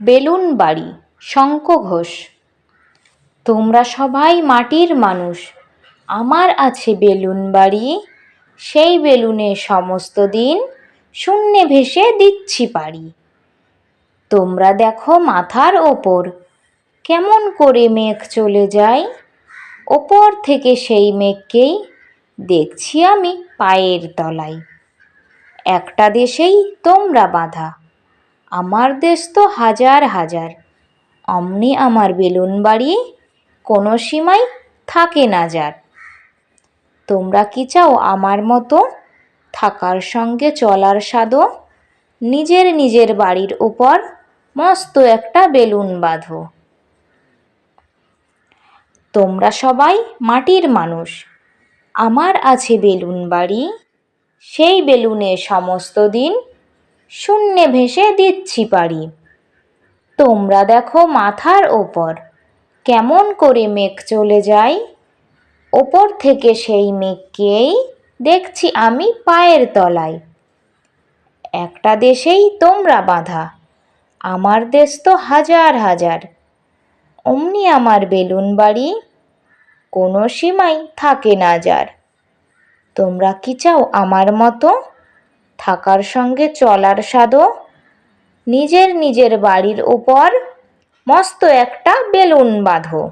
Balloon বাড়ি শঙ্খ ঘোষ। তোমরা সবাই মাটির মানুষ, আমার আছে বেলুন বাড়ি, সেই বেলুনে সমস্ত দিন শূন্যে ভেসে দিচ্ছি পারি তোমরা দেখো মাথার ওপর, কেমন করে মেঘ চলে যায়। ওপর থেকে সেই মেঘকেই দেখছি আমি পায়ের তলায়। একটা দেশেই তোমরা বাঁধা আমার দেশ তো হাজার হাজার। অমনি আমার বেলুন বাড়ি কোনো সীমাই থাকে না যার। তোমরা কি চাও আমার মতো থাকার সঙ্গে চলার স্বাদও নিজের নিজের বাড়ির উপর মস্ত একটা বেলুন বাঁধো। তোমরা সবাই মাটির মানুষ। আমার আছে বেলুন বাড়ি সেই বেলুনে সমস্ত দিন শূন্যে ভেসে দিচ্ছি পারি তোমরা দেখো মাথার ওপর, কেমন করে মেঘ চলে যায়। ওপর থেকে সেই মেঘকেই দেখছি আমি পায়ের তলায়। একটা দেশেই তোমরা বাঁধা, আমার দেশ তো হাজার হাজার। অমনি আমার বেলুন বাড়ি, কোনো সীমাই থাকে না যার। তোমরা কি চাও আমার মতো? থাকার সঙ্গে চলার স্বাদও নিজের নিজের বাড়ির ওপর মস্ত একটা বেলুন বাঁধো।